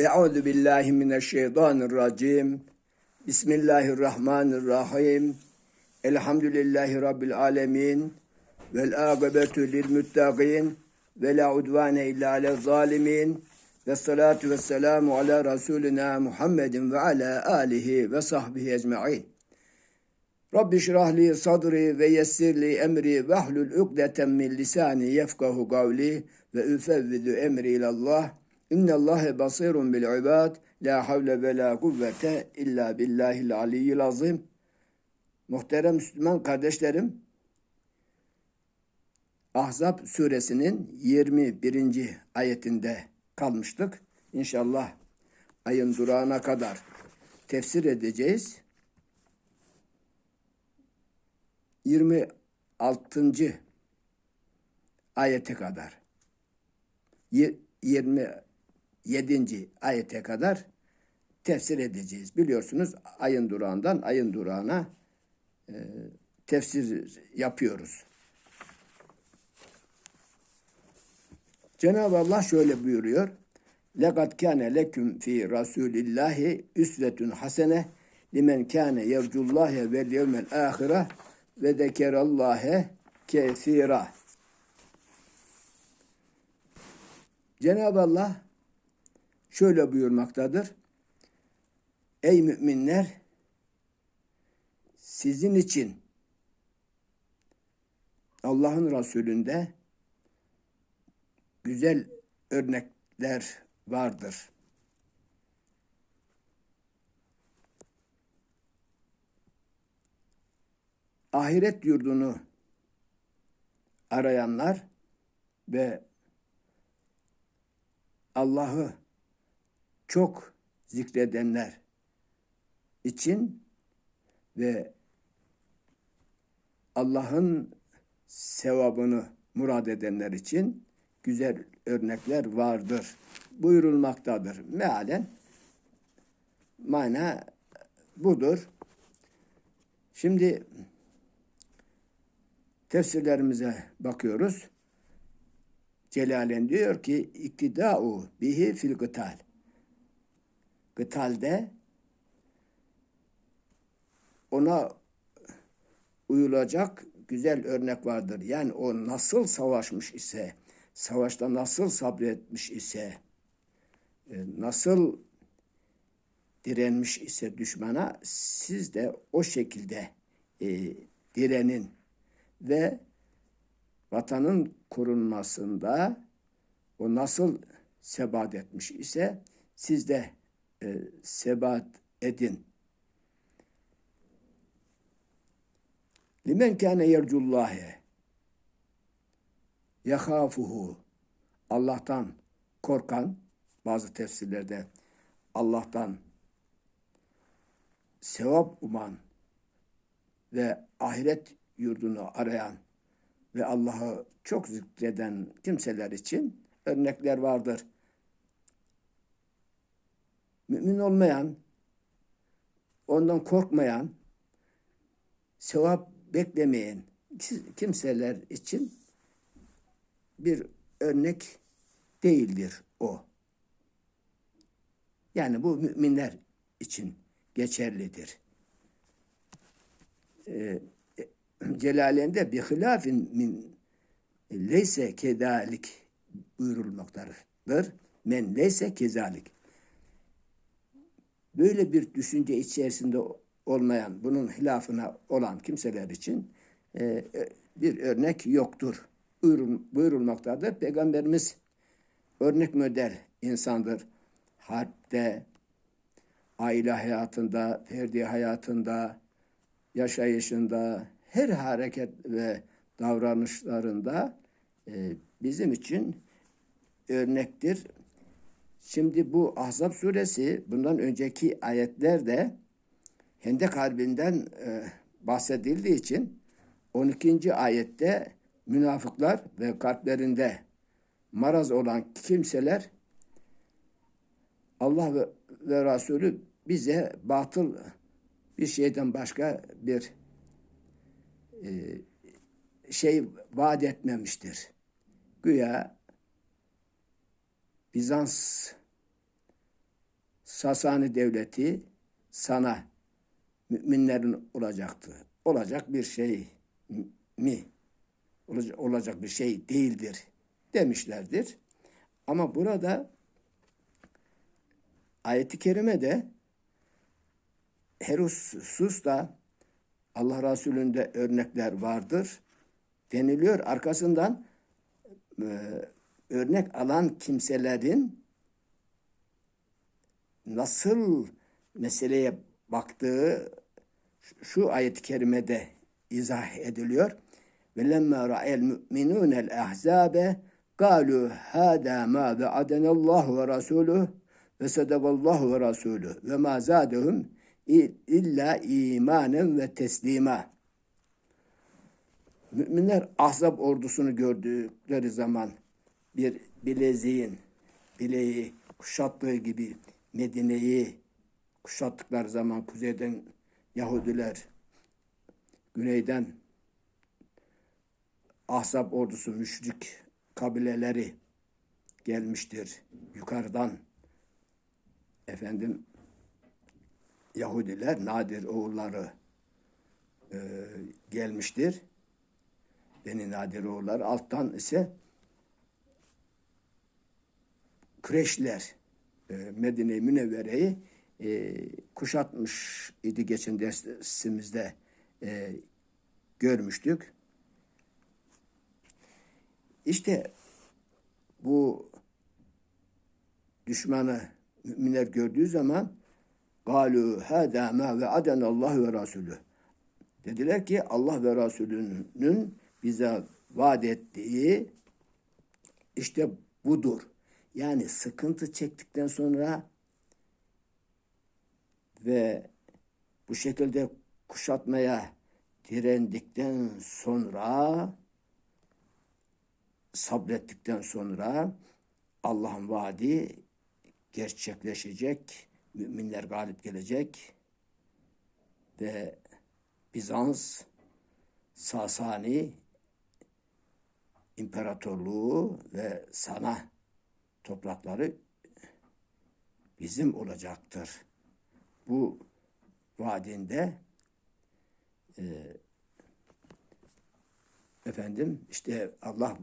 Euzu billahi mineşşeytanirracim. Bismillahirrahmanirrahim. Elhamdülillahi rabbil alamin. Vel akibetu lil muttaqin ve la udvane illa alel zalimin. Ve salatu ve selamu ala Resulina Muhammedin ve ala alihi ve sahbihi ecma'in. Rabbi şrahli sadri ve yessirli emri ve hlul ukdeten min lisani yefkahu kavli ve üfevvidu emri ilallah. İnnallâhe basirun bil ibad. La havle ve la kuvvete illa billahil aliyyil azim. Muhterem Müslüman kardeşlerim, Ahzab suresinin 21. ayetinde kalmıştık. İnşallah ayın durağına kadar tefsir edeceğiz. 26. ayete kadar 27. ayete kadar tefsir edeceğiz. Biliyorsunuz ayın durağından ayın durağına e, tefsir yapıyoruz. Cenab-ı Allah şöyle buyuruyor. لَقَدْ كَانَ لَكُمْ ف۪ي رَسُولِ اللّٰهِ üsvetun hasene limen kâne yercullâhe vel yevmel âhire ve zekerallâhe kesîrâ. Cenab-ı Allah şöyle buyurmaktadır. Ey müminler sizin için Allah'ın Resulü'nde güzel örnekler vardır. Ahiret yurdunu arayanlar ve Allah'ı çok zikredenler için ve Allah'ın sevabını murad edenler için güzel örnekler vardır buyurulmaktadır. Mealen mana budur. Şimdi tefsirlerimize bakıyoruz. Celalen diyor ki iktida'u bihi fil gıtal. Gıtalde ona uyulacak güzel örnek vardır. Yani o nasıl savaşmış ise, savaşta nasıl sabretmiş ise, e, nasıl direnmiş ise düşmana siz de o şekilde e, direnin ve vatanın korunmasında o nasıl sebat etmiş ise siz de e, sebat edin. Limen kâne yercullâhe yahâfuhu Allah'tan korkan bazı tefsirlerde Allah'tan sevap uman ve ahiret yurdunu arayan ve Allah'ı çok zikreden kimseler için örnekler vardır. Mümin olmayan, ondan korkmayan, sevap beklemeyen kimseler için bir örnek değildir o. Yani bu müminler için geçerlidir. Ee, Celalende bir hilafin min leyse kedalik buyurulmaktadır. Men leyse kezalik. Böyle bir düşünce içerisinde olmayan, bunun hilafına olan kimseler için e, e bir örnek yoktur. Buyurul, buyurulmaktadır. Peygamberimiz örnek model insandır. Harpte, aile hayatında, ferdi hayatında, yaşayışında, her hareket ve davranışlarında e, bizim için örnektir. Şimdi bu Ahzab suresi bundan önceki ayetlerde Hendek Harbi'nden e, bahsedildiği için 12. ayette münafıklar ve kalplerinde maraz olan kimseler Allah ve, ve Resulü bize batıl bir şeyden başka bir e, şey vaat etmemiştir. Güya Bizans Sasani devleti sana müminlerin olacaktı. Olacak bir şey mi? Olacak, bir şey değildir demişlerdir. Ama burada ayeti kerimede her hususta Allah Resulü'nde örnekler vardır deniliyor. Arkasından e, örnek alan kimselerin nasıl meseleye baktığı şu ayet-i kerimede izah ediliyor. Ve lemma ra'el mu'minun el ahzabe qalu hada ma va'adana Allah ve rasuluhu ve sadakallahu ve rasuluhu ve ma zadehum illa imanen ve teslima. Müminler Ahzab ordusunu gördükleri zaman bir bileziğin bileği kuşattığı gibi Medine'yi kuşattıkları zaman kuzeyden Yahudiler, güneyden Ahzab ordusu müşrik kabileleri gelmiştir. Yukarıdan efendim Yahudiler Nadir oğulları e, gelmiştir. Beni Nadir oğulları alttan ise Küreşler e, Medine-i Münevvere'yi e, kuşatmış idi geçen dersimizde e, görmüştük. İşte bu düşmanı müminler gördüğü zaman galu hada ma ve aden Allah ve Resulü. Dediler ki Allah ve Resulünün bize vaat ettiği işte budur. Yani sıkıntı çektikten sonra ve bu şekilde kuşatmaya direndikten sonra sabrettikten sonra Allah'ın vaadi gerçekleşecek. Müminler galip gelecek ve Bizans Sasani İmparatorluğu ve sana toprakları bizim olacaktır. Bu vaadinde e, efendim işte Allah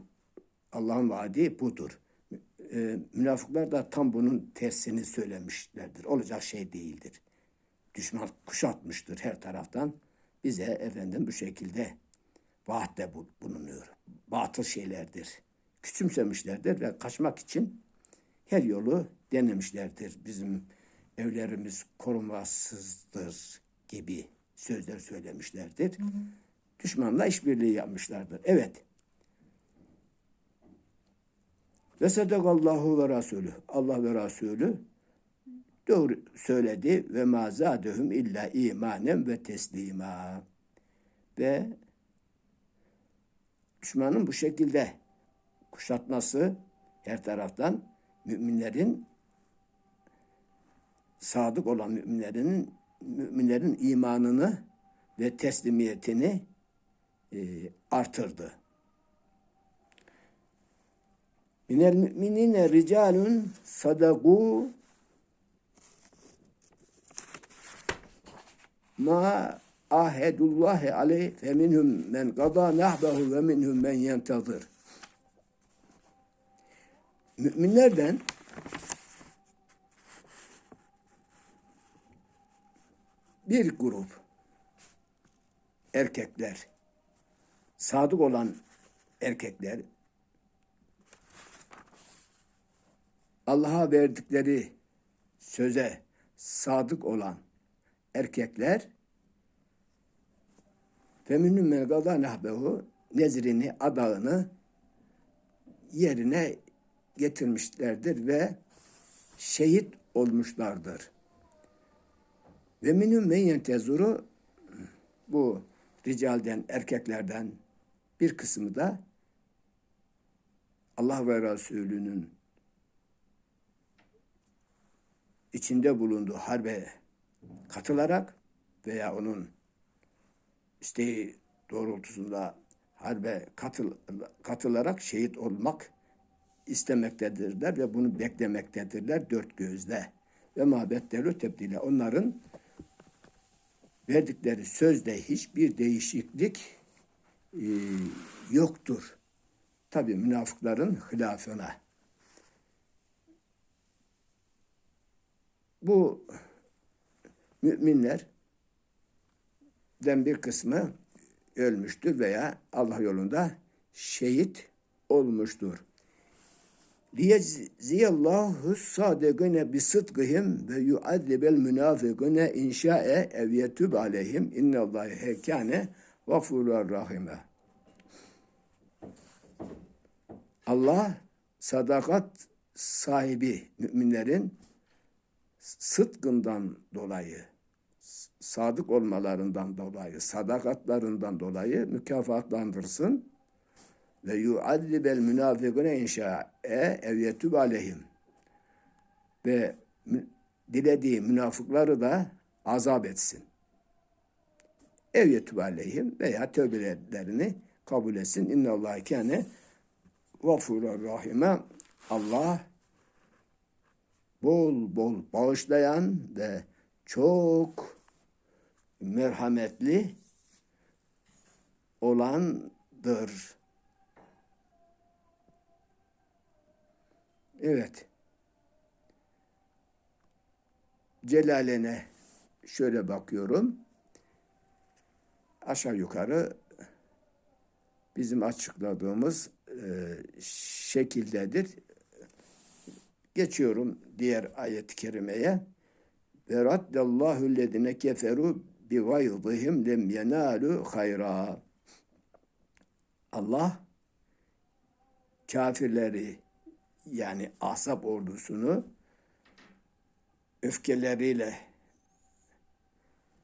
Allah'ın vaadi budur. E, münafıklar da tam bunun tersini söylemişlerdir. Olacak şey değildir. Düşman kuşatmıştır her taraftan. Bize efendim bu şekilde vaatte bulunuyor. Batıl şeylerdir. Küçümsemişlerdir ve kaçmak için her yolu denemişlerdir. Bizim evlerimiz korunmasızdır gibi sözler söylemişlerdir. Hı hı. Düşmanla işbirliği yapmışlardır. Evet. Ve sadakallahu ve rasulü. Allah ve Resulü doğru söyledi ve ma zadehum illa imanen ve teslima. Ve düşmanın bu şekilde kuşatması her taraftan müminlerin sadık olan müminlerin müminlerin imanını ve teslimiyetini e, artırdı. Minel müminine ricalun sadaku ma ahedullahi aleyh fe minhum men gada nahbehu ve minhum men yentazır. Müminlerden bir grup erkekler, sadık olan erkekler, Allah'a verdikleri söze sadık olan erkekler feminün men gada nezrini, adağını yerine getirmişlerdir ve şehit olmuşlardır. Ve minhum men yentezuru bu ricalden, erkeklerden bir kısmı da Allah ve Resulü'nün içinde bulunduğu harbe katılarak veya onun isteği doğrultusunda harbe katıl, katılarak şehit olmak istemektedirler ve bunu beklemektedirler dört gözle. ve ma beddelu tebdile. Onların verdikleri sözde hiçbir değişiklik e, yoktur. Tabi münafıkların hilafına. Bu müminler den bir kısmı ölmüştür veya Allah yolunda şehit olmuştur. Liyeziyallahu sadegine bi sıdkihim ve yuadlibel münafikune inşa'e ev yetub aleyhim innallâhe kâne gafurur rahime. Allah sadakat sahibi müminlerin sıdkından dolayı, sadık olmalarından dolayı, sadakatlarından dolayı mükafatlandırsın ve yuadlibel münafikune inşa'e ev yetub aleyhim ve dilediği münafıkları da azap etsin. Ev yetub aleyhim veya tövbelerini kabul etsin. İnnallâhe kâne gafurur rahime. Allah bol bol bağışlayan ve çok merhametli olandır. Evet. Celalene şöyle bakıyorum. Aşağı yukarı bizim açıkladığımız e, şekildedir. Geçiyorum diğer ayet-i kerimeye. Ve raddallahu lezine keferu bi gaydihim lem yenalu hayra. Allah kafirleri yani Ahzab ordusunu öfkeleriyle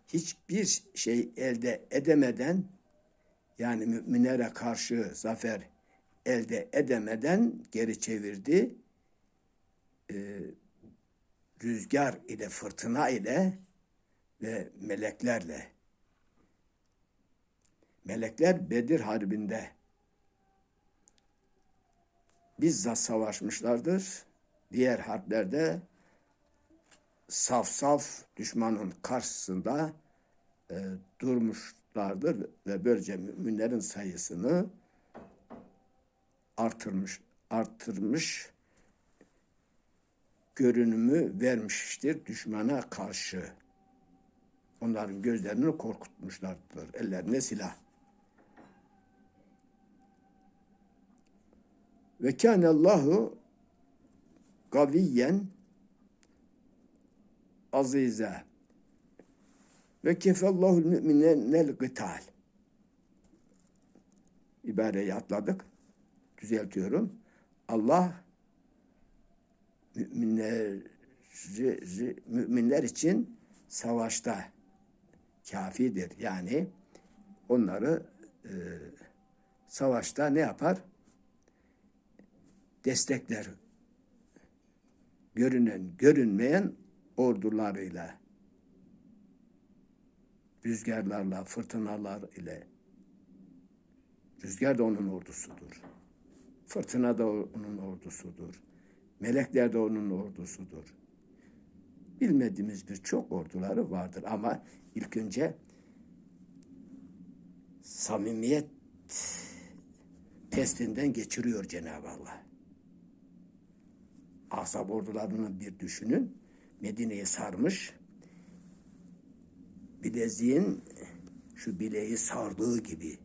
hiçbir şey elde edemeden yani müminlere karşı zafer elde edemeden geri çevirdi. Ee, rüzgar ile fırtına ile ve meleklerle. Melekler Bedir Harbi'nde bizzat savaşmışlardır. Diğer harplerde saf saf düşmanın karşısında e, durmuşlardır ve böylece müminlerin sayısını artırmış artırmış görünümü vermiştir düşmana karşı. Onların gözlerini korkutmuşlardır. Ellerine silah. Ve kâne Allahu gaviyen azize ve kefallahu müminenel gıtal. İbareyi atladık. Düzeltiyorum. Allah müminler müminler için savaşta kafidir. Yani onları e, savaşta ne yapar? Destekler. Görünen, görünmeyen ordularıyla, rüzgarlarla, fırtınalar ile. Rüzgar da onun ordusudur. Fırtına da onun ordusudur. Melekler de onun ordusudur. Bilmediğimiz birçok orduları vardır ama ilk önce samimiyet testinden geçiriyor Cenab-ı Allah. Asab ordularını bir düşünün. Medine'yi sarmış. Bileziğin şu bileği sardığı gibi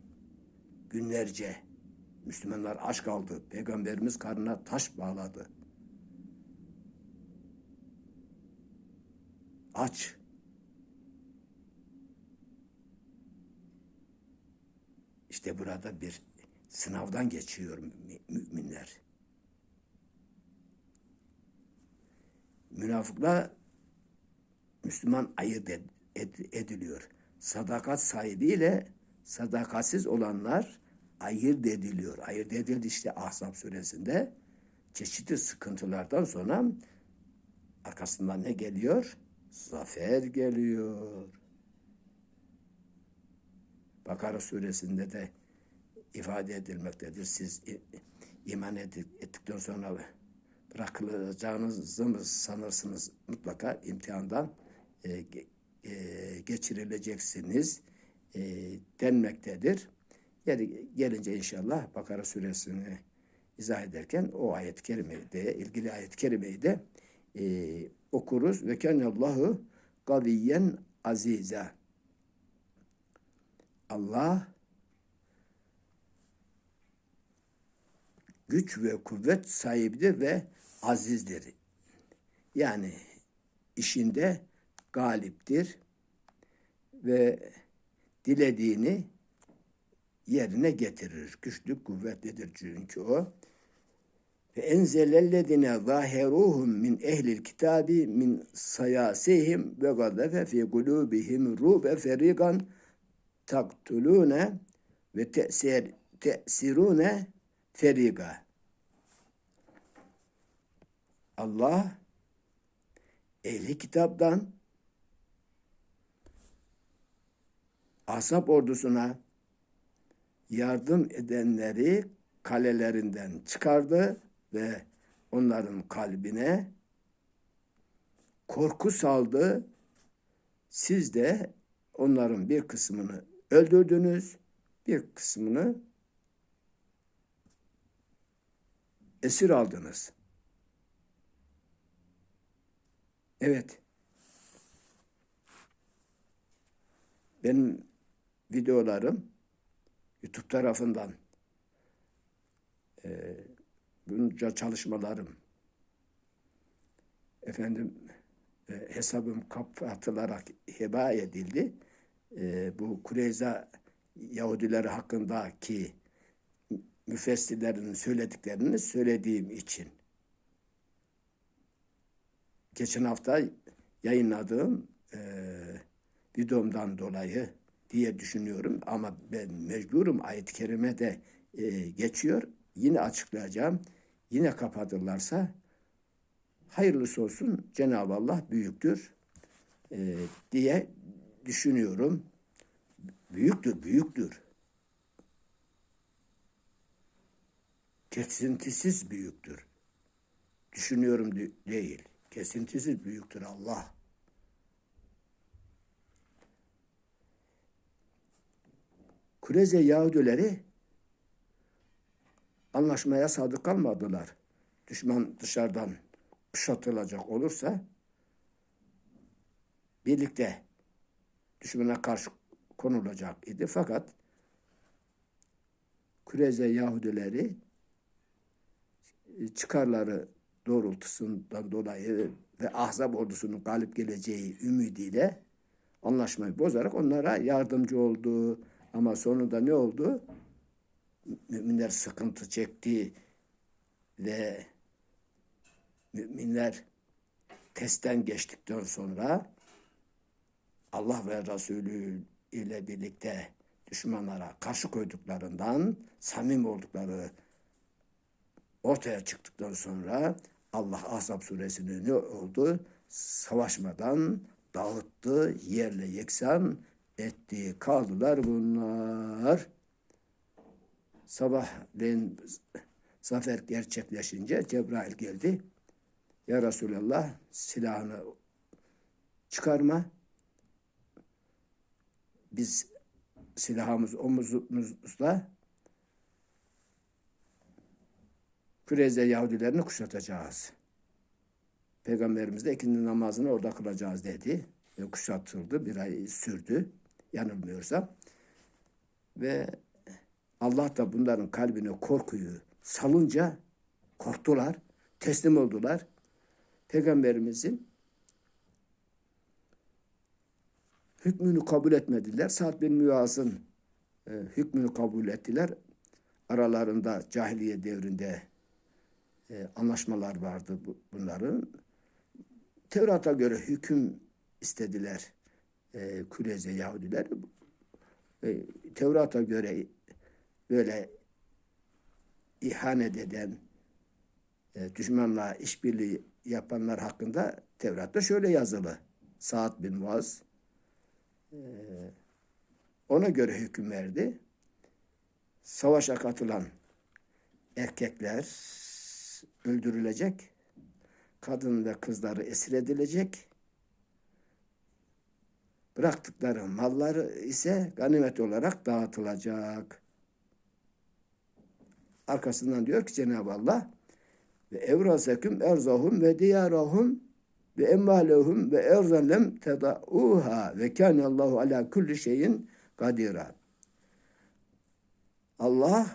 günlerce Müslümanlar aç kaldı. Peygamberimiz karnına taş bağladı. Aç. İşte burada bir sınavdan geçiyor mü- müminler. Münafıkla Müslüman ayırt ed- ed- ediliyor. Sadakat sahibiyle sadakatsiz olanlar ayırt ediliyor. Ayırt edildi işte Ahzab suresinde. Çeşitli sıkıntılardan sonra arkasından ne geliyor? Zafer geliyor. Bakara suresinde de ifade edilmektedir. Siz iman ettikten sonra bırakılacağınızı mı sanırsınız mutlaka imtihandan e, e, geçirileceksiniz e, denmektedir. Gel, gelince inşallah Bakara suresini izah ederken o ayet-i kerimeyi de ilgili ayet-i kerimeyi de e, okuruz. Ve kânallahu gaviyen azize. Allah güç ve kuvvet sahibidir ve azizdir. Yani işinde galiptir ve dilediğini yerine getirir. Güçlü kuvvetlidir çünkü o. Ve enzelellezine zaheruhum min ehlil kitabi min sayasihim ve gazafe fi kulubihim rube ferigan taktulune ve te'sir te'sirune feriga. Allah ehli kitaptan Asap ordusuna yardım edenleri kalelerinden çıkardı ve onların kalbine korku saldı. Siz de onların bir kısmını öldürdünüz, bir kısmını esir aldınız. Evet. Benim videolarım YouTube tarafından e, bunca çalışmalarım efendim e, hesabım kapatılarak heba edildi. E, bu Kureyza Yahudileri hakkındaki müfessirlerin söylediklerini söylediğim için. Geçen hafta yayınladığım e, videomdan dolayı diye düşünüyorum ama ben mecburum ayet-i kerime de e, geçiyor. Yine açıklayacağım. Yine kapatırlarsa hayırlısı olsun Cenab-ı Allah büyüktür e, diye düşünüyorum. Büyüktür, büyüktür. Kesintisiz büyüktür. Düşünüyorum de- değil. Kesintisiz büyüktür Allah. Kureze Yahudileri anlaşmaya sadık kalmadılar. Düşman dışarıdan kuşatılacak olursa birlikte düşmana karşı konulacak idi. Fakat Kureze Yahudileri çıkarları doğrultusundan dolayı ve Ahzab ordusunun galip geleceği ümidiyle anlaşmayı bozarak onlara yardımcı oldu. Ama sonunda ne oldu? Müminler sıkıntı çekti ve müminler testten geçtikten sonra Allah ve Resulü ile birlikte düşmanlara karşı koyduklarından samim oldukları ortaya çıktıktan sonra Allah Ahzab suresini ne oldu? Savaşmadan dağıttı, yerle yeksan etti. Kaldılar bunlar. Sabahleyin zafer gerçekleşince Cebrail geldi. Ya Resulallah silahını çıkarma. Biz silahımız omuzumuzda Kureyze Yahudilerini kuşatacağız. Peygamberimiz de ikindi namazını orada kılacağız dedi. Ve kuşatıldı. Bir ay sürdü. Yanılmıyorsam. Ve Allah da bunların kalbine korkuyu salınca korktular. Teslim oldular. Peygamberimizin hükmünü kabul etmediler. Sa'd bin Müaz'ın e, hükmünü kabul ettiler. Aralarında cahiliye devrinde e, anlaşmalar vardı bu, bunların. Tevrat'a göre hüküm istediler e, Kureyze Yahudiler. E, Tevrat'a göre böyle ihanet eden, e, düşmanla işbirliği yapanlar hakkında Tevrat'ta şöyle yazılı. Sa'd bin Muaz e, ona göre hüküm verdi. Savaşa katılan erkekler öldürülecek, kadın ve kızları esir edilecek. Bıraktıkları malları ise ganimet olarak dağıtılacak. Arkasından diyor ki Cenab-ı Allah ve evraseküm erzahum ve diyarahum ve emmalehum ve erzan lem tedauha ve kâne Allahu ala kulli şeyin kadira. Allah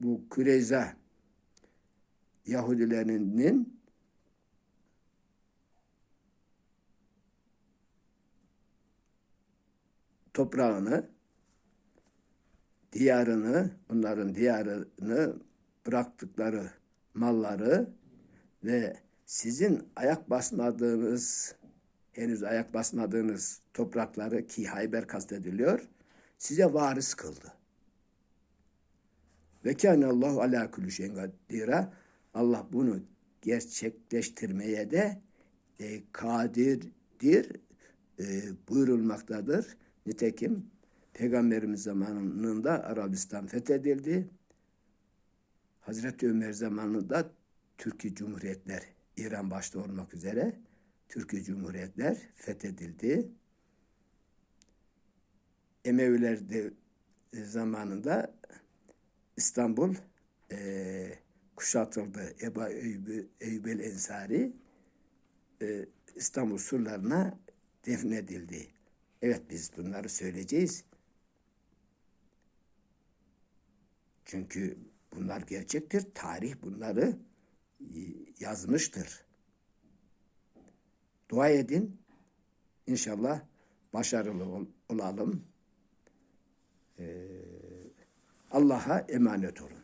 bu Kureyza Yahudilerinin toprağını, diyarını, onların diyarını bıraktıkları malları ve sizin ayak basmadığınız, henüz ayak basmadığınız toprakları ki Hayber kastediliyor, size varis kıldı. Ve kâne Allahu alâ kulli şeyin kadîrâ. Allah bunu gerçekleştirmeye de e, kadirdir e, buyurulmaktadır. Nitekim Peygamberimiz zamanında Arabistan fethedildi. Hazreti Ömer zamanında Türkiye Cumhuriyetler, İran başta olmak üzere Türkiye Cumhuriyetler fethedildi. Emeviler de e, zamanında İstanbul e, kuşatıldı. Eba Eyyub, Eyyub el Ensari e, İstanbul surlarına defnedildi. Evet biz bunları söyleyeceğiz. Çünkü bunlar gerçektir. Tarih bunları e, yazmıştır. Dua edin. İnşallah başarılı ol, olalım. Ee, Allah'a emanet olun.